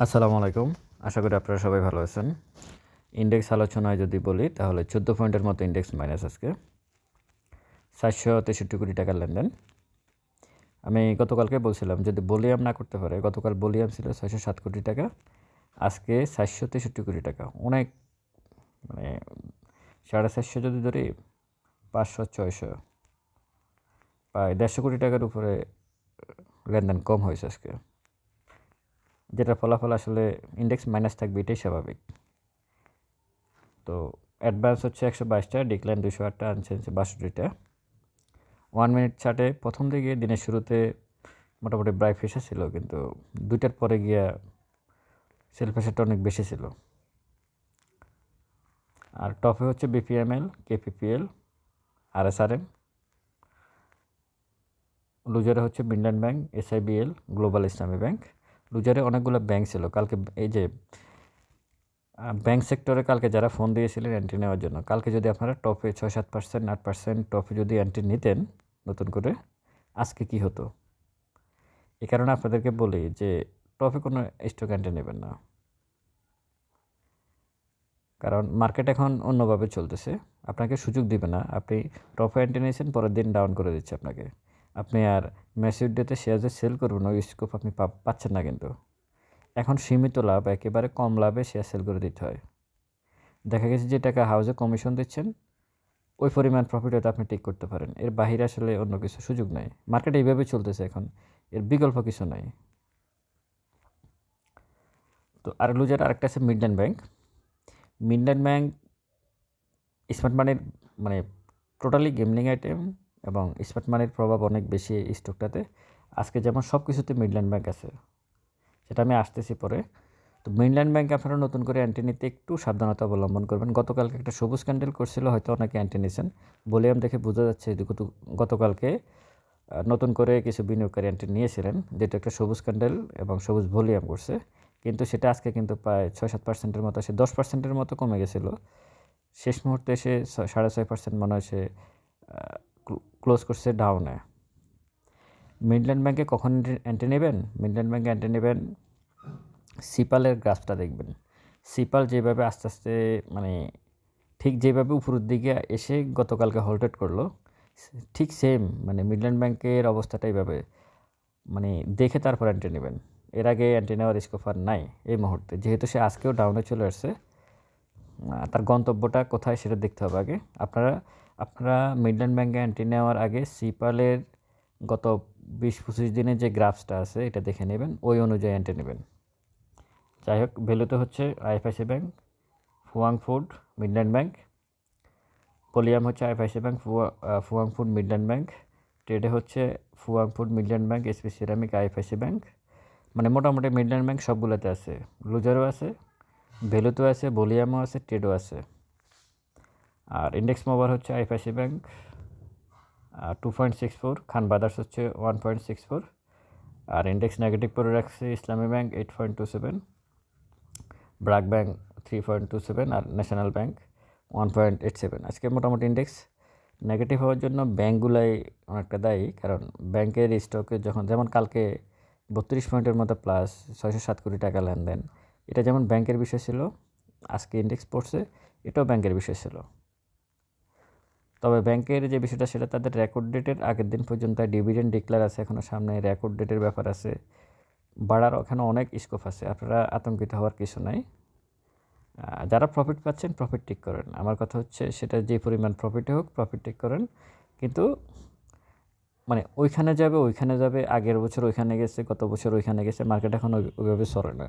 আসসালামু আলাইকুম। আশা করি আপনারা সবাই ভালো আছেন। ইন্ডেক্স আলোচনায় যদি বলি, তাহলে চোদ্দ পয়েন্টের মতো ইন্ডেক্স মাইনাস আজকে। সাতশো তেষট্টি কোটি টাকার লেনদেন। আমি গতকালকে বলছিলাম, যদি বলিয়াম না করতে পারে, গতকাল বলিয়াম ছিল ছয়শো সাত কোটি টাকা, আজকে চারশো তেষট্টি কোটি টাকা। অনেক মানে সাড়ে চারশো যদি ধরি, পাঁচশো, ছয়শো। প্রায় দেড়শো কোটি টাকার উপরে লেনদেন কম হয়েছে আজকে। যেটার ফলাফল আসলে ইন্ডেক্স মাইনাস থাকবে, এটাই স্বাভাবিক। তো অ্যাডভান্স হচ্ছে একশো বাইশটা ডিক্লাইন দুশো আটটা আনচেঞ্জ বাষট্টিটা ওয়ান মিনিট চার্টে প্রথম দিকে, দিনের শুরুতে মোটামুটি ব্রাই ফেসে ছিল, কিন্তু দুইটার পরে গিয়া সেল প্রেশারটা অনেক বেশি ছিল। আর টপে হচ্ছে বিপিএমএল কেপিপিএল আর এস আর এম লুজারে হচ্ছে বিন্ডান bank SIBL global Islami bank লুজারে অনেকগুলো ব্যাংক ছিল। কালকে এই যে ব্যাংক সেক্টরে কালকে যারা ফোন দিয়েছিলেন এন্ট্রি নেওয়ার জন্য, কালকে যদি আপনারা টপে ছয় সাত পার্সেন্ট আট পার্সেন্ট টপে যদি এন্ট্রি নিতেন নতুন করে, আজকে কি হতো? এ কারণে আপনাদেরকে বলি যে টপে কোনো স্টক এন্ট্রি নেবেন না। কারণ মার্কেট এখন অন্যভাবে চলতেছে। আপনাকে সুযোগ দিবে না। আপনি টপে এন্ট্রি নিয়েছেন, পরের দিন ডাউন করে দিচ্ছে আপনাকে। আপনি আর ডেতে শেয়ার যে সেল করবেন, ওই স্কোপ আপনি পাচ্ছেন না কিন্তু। এখন সীমিত লাভ, একেবারে কম লাভে শেয়ার সেল করে দিতে হয়। দেখা গেছে যে টাকা হাউসে কমিশন দিচ্ছেন, ওই পরিমাণ প্রফিট হয়তো আপনি টেক করতে পারেন। এর বাহিরে আসলে অন্য কিছু সুযোগ নাই। মার্কেট এইভাবে চলতেছে এখন। এর বিকল্প কিছু নাই। তো আর লুজার আরেকটা আছে Midland bank Midland bank smart মানির মানে টোটালি গেমলিং আইটেম এবং স্মার্ট মানির প্রভাব অনেক বেশি এই স্টকটাতে আজকে যেমন সব কিছুতে মিডল্যান্ড ব্যাংক আছে, সেটা আমি আসতেছি পরে। তো মেইনল্যান্ড ব্যাংকে আপনারা নতুন করে অ্যান্টি নিতে একটু সাবধানতা অবলম্বন করবেন। গতকালকে একটা সবুজ ক্যান্ডেল করছিল, হয়তো অনেকে অ্যান্টি নিয়েছেন ভলিউম দেখে বোঝা যাচ্ছে গতকালকে নতুন করে কিছু বিনিয়োগকারী অ্যান্টি নিয়েছিলেন, যেটা একটা সবুজ ক্যান্ডেল এবং সবুজ ভলিউম করছে। কিন্তু সেটা আজকে কিন্তু প্রায় ছয় সাত পার্সেন্টের মতো, সে দশ পার্সেন্টের মতো কমে গেছিল। শেষ মুহূর্তে এসে সাড়ে ছয় পার্সেন্ট মনে হয় সে ক্লোজ করছে ডাউনে মিডল্যান্ড ব্যাংকে কখন এন্ট্রি নেবেন? মিডল্যান্ড ব্যাংকে এন্ট্রি নেবেন সিপালের গ্রাফটা দেখবেন। সিপাল যেভাবে আস্তে আস্তে মানে ঠিক যেভাবে উপরের দিকে এসে গতকালকে হল্টেড করল, ঠিক সেম মানে মিডল্যান্ড ব্যাংকের অবস্থাটা এইভাবে। মানে দেখে তারপর এন্ট্রি নেবেন। এর আগে এন্ট্রি নেওয়ার স্কোফার নাই এই মুহূর্তে। যেহেতু সে আজকেও ডাউনে চলে আসছে তার গন্তব্যটা কোথায় সেটা দেখতে হবে আগে। আপনারা আপনারা মিডল্যান্ড ব্যাংকে এন্ট্রি নেওয়ার আগে সিপালের গত বিশ পঁচিশ দিনের যে গ্রাফসটা আছে, এটা দেখে নেবেন। ওই অনুযায়ী এন্ট্রি নেবেন। যাই হোক ভ্যালুতে হচ্ছে IFIC bank Fuwang food Midland bank volume হচ্ছে IFIC bank, Fuwang food Midland bank ট্রেডে হচ্ছে Fuwang food Midland bank SP ceramic IFIC bank. মানে মোটামুটি মিডল্যান্ড ব্যাংক সবগুলোতে আছে। লুজারও আছে ভ্যালুতেও আছে বলিয়ামও আছে ট্রেডও আছে। আর ইন্ডেক্স মোবার হচ্ছে IFIC bank two point six four Khan brothers হচ্ছে ওয়ান পয়েন্ট সিক্স ফোর আর ইন্ডেক্স নেগেটিভ করে রাখছে Islami bank eight point two seven BRAC bank three point two seven আর national bank one point eight seven আজকে মোটামুটি index negative হওয়ার জন্য ব্যাঙ্কগুলাই অনেকটা দায়ী, কারণ ব্যাংকের স্টকে যখন, যেমন কালকে বত্রিশ পয়েন্টের মতো প্লাস ছয়শো সাত কোটি টাকা লেনদেন, এটা যেমন ব্যাংকের বিষয় ছিল, আজকে ইন্ডেক্স পড়ছে, এটাও ব্যাংকের বিষয় ছিল। তবে ব্যাংকের যে বিষয়টা সেটা তাদের রেকর্ড ডেটের আগের দিন পর্যন্ত ডিভিডেন্ড ডিক্লেয়ার আছে এখনও সামনে রেকর্ড ডেটের ব্যাপার আছে। বাড়ার ওখানে অনেক স্কোপ আছে, আপনারা আতঙ্কিত হওয়ার কিছু নাই। যারা প্রফিট পাচ্ছেন প্রফিট টেক করেন। আমার কথা হচ্ছে সেটা যে পরিমাণ প্রফিটে হোক প্রফিট টেক করেন। কিন্তু মানে ওইখানে যাবে ওইখানে যাবে, আগের বছর ওইখানে গেছে, গত বছর ওইখানে গেছে মার্কেট এখন ওইভাবে সরে না।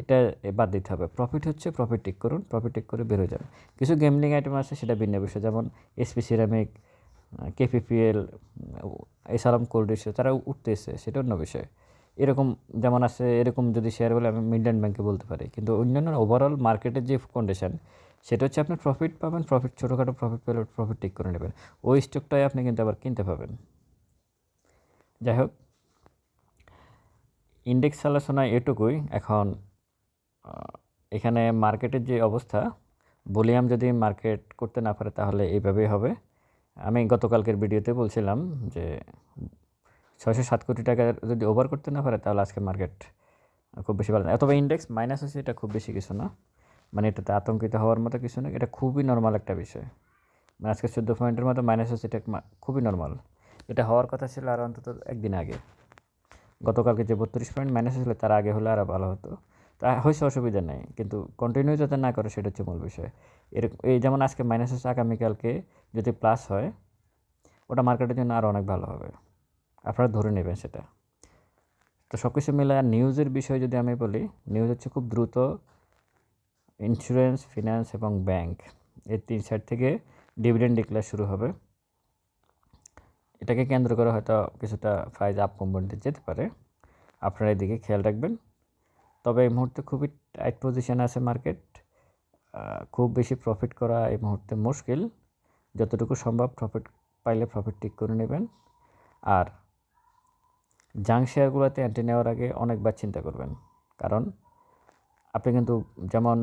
এটা বাদ দিতে হবে। প্রফিট হচ্ছে প্রফিট টেক করুন প্রফিট টেক করে বেরো যান কিছু গেমলিং আইটেম আছে, সেটা ভিন্ন বিষয়। যেমন এসপি সিরামিক কেপিপিএল এসালাম কোল্ড তারা উঠতেছে, সেটা অন্য বিষয়। এরকম যেমন আছে, এরকম যদি শেয়ার বলে, আমি মিডল্যান্ড ব্যাংকে বলতে পারি। কিন্তু অন্যান্য ওভারঅল মার্কেটের যে কন্ডিশন সেটা হচ্ছে আপনি প্রফিট পাবেন প্রফিট ছোটোখাটো প্রফিট পেলে প্রফিট টেক করে নেবেন। ওই স্টকটাই আপনি কিন্তু আবার কিনতে পাবেন। যাই হোক ইন্ডেক্স আলোচনা এটুকুই। এখন এখানে মার্কেটের যে অবস্থা, ভলিউম যদি মার্কেট করতে না পারে তাহলে এইভাবেই হবে। আমি গতকালকের ভিডিওতে বলছিলাম যে ছয়শো সাত কোটি টাকা যদি ওভার করতে না পারে তাহলে আজকে মার্কেট খুব বেশি ভালো না। অথবা ইন্ডেক্স মাইনাস হচ্ছে এটা খুব বেশি কিছু না। মানে এটাতে আতঙ্কিত হওয়ার মতো কিছু না। এটা খুবই নর্মাল একটা বিষয়। মানে আজকে চোদ্দ পয়েন্টের মতো মাইনাস হচ্ছে এটা খুবই নর্মাল এটা হওয়ার কথা ছিল আর অন্তত একদিন আগে। গতকালকে যে বত্রিশ পয়েন্ট মাইনাস ছিল, তার আগে হলে আরও ভালো হতো। তা হয়েছে অসুবিধা নেই। কিন্তু কন্টিনিউ যাতে না করে সেটা হচ্ছে মূল বিষয়। এরকম এই যেমন আজকে মাইনাস হচ্ছে আগামীকালকে যদি প্লাস হয়, ওটা মার্কেটের জন্য আরও অনেক ভালো হবে। আপনারা ধরে নেবেন সেটা। তো সব কিছু মিলে আর নিউজের বিষয়ে যদি আমি বলি নিউজ হচ্ছে খুব দ্রুত ইন্স্যুরেন্স ফিনান্স এবং ব্যাংক এই তিন সাইড থেকে ডিভিডেন্ড ডিক্লেয়ার শুরু হবে। এটাকে কেন্দ্র করে হয়তো কিছুটা প্রাইজ আপ কম্পোনেন্টে যেতে পারে। আপনারা এদিকে খেয়াল রাখবেন। তবে এই মুহূর্তে খুবই টাইট পজিশন আছে মার্কেট খুব বেশি প্রফিট করা এই মুহূর্তে মুশকিল। যতটুকু সম্ভব প্রফিট পাইলে প্রফিট ঠিক করে নেবেন। আর জাং শেয়ারগুলোতে এন্ট্রি নেওয়ার আগে অনেকবার চিন্তা করবেন। কারণ আপনি কিন্তু যেমন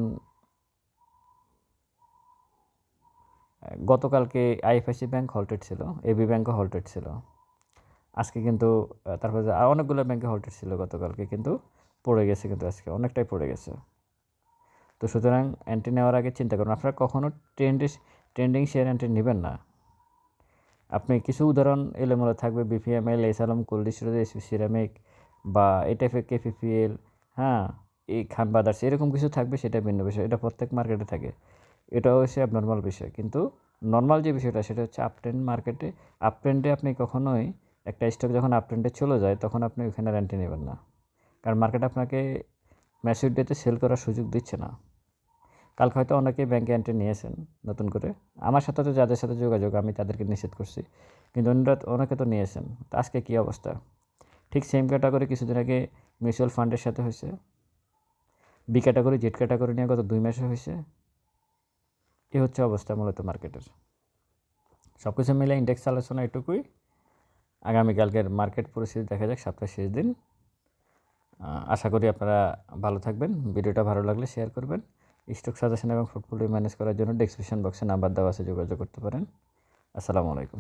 গতকালকে আইএফআইসি ব্যাংক হল্টেড ছিল এবি ব্যাংকও হল্টেড ছিল। আজকে কিন্তু, তারপরে অনেকগুলো ব্যাংকে হল্টেড ছিল গতকালকে কিন্তু। পড়ে গেছে কিন্তু আজকে, অনেকটাই পড়ে গেছে। তো সুতরাং অ্যান্টি নেওয়ার আগে চিন্তা করুন, আপনারা কখনও ট্রেন্ডে ট্রেন্ডিং শেয়ার অ্যান্টি নেবেন না। আপনি কিছু উদাহরণ এলোমেলো থাকবে BPML S Alam cold storage SP ceramic বা এটাফে কেপিপিএল হ্যাঁ এই খান বাদার্স এরকম কিছু থাকবে, সেটা ভিন্ন বিষয়, এটা প্রত্যেক মার্কেটে থাকে। এটা হচ্ছে নর্মাল বিষয়, কিন্তু নর্মাল যে বিষয়টা, সেটা হচ্ছে আপট্রেন্ড মার্কেটে আপট্রেন্ডে আপনি কখনোই একটা স্টক যখন আপট্রেন্ডে চলে যায়, তখন আপনি ওখানে রেন্টে নেবেন না। কারণ মার্কেট আপনাকে ম্যাসিভ ডেতে সেল করার সুযোগ দিচ্ছে না। কালকে হয়তো অনেকেই ব্যাংকে এন্ট্রি নিয়েছেন নতুন করে। আমার সাথে তো যাদের সাথে যোগাযোগ, আমি তাদেরকে নিষেধ করছি। কিন্তু অন্যরা অনেকে তো নিয়েছেন। তো আজকে কী অবস্থা? ঠিক সেম ক্যাটাগরি কিছুদিন আগে মিউচুয়াল ফান্ডের সাথে হয়েছে। বি ক্যাটাগরি জেড ক্যাটাগরি নিয়ে গত দুই মাসে হয়েছে। এ হচ্ছে অবস্থা মূলত মার্কেটের সব কিছু মিলে ইন্ডেক্স আলোচনা এটুকুই। আগামীকালকের মার্কেট পরিস্থিতি দেখা যাক, সপ্তাহের শেষ দিন। আশা করি আপনারা ভালো থাকবেন। ভিডিওটা ভালো লাগলে শেয়ার করবেন। স্টক সাজেশন এবং পোর্টফোলিও ম্যানেজ করার জন্য ডেসক্রিপশন বক্সে নাম্বার দেওয়া আছে, যোগাযোগ করতে পারেন। আসসালামু আলাইকুম।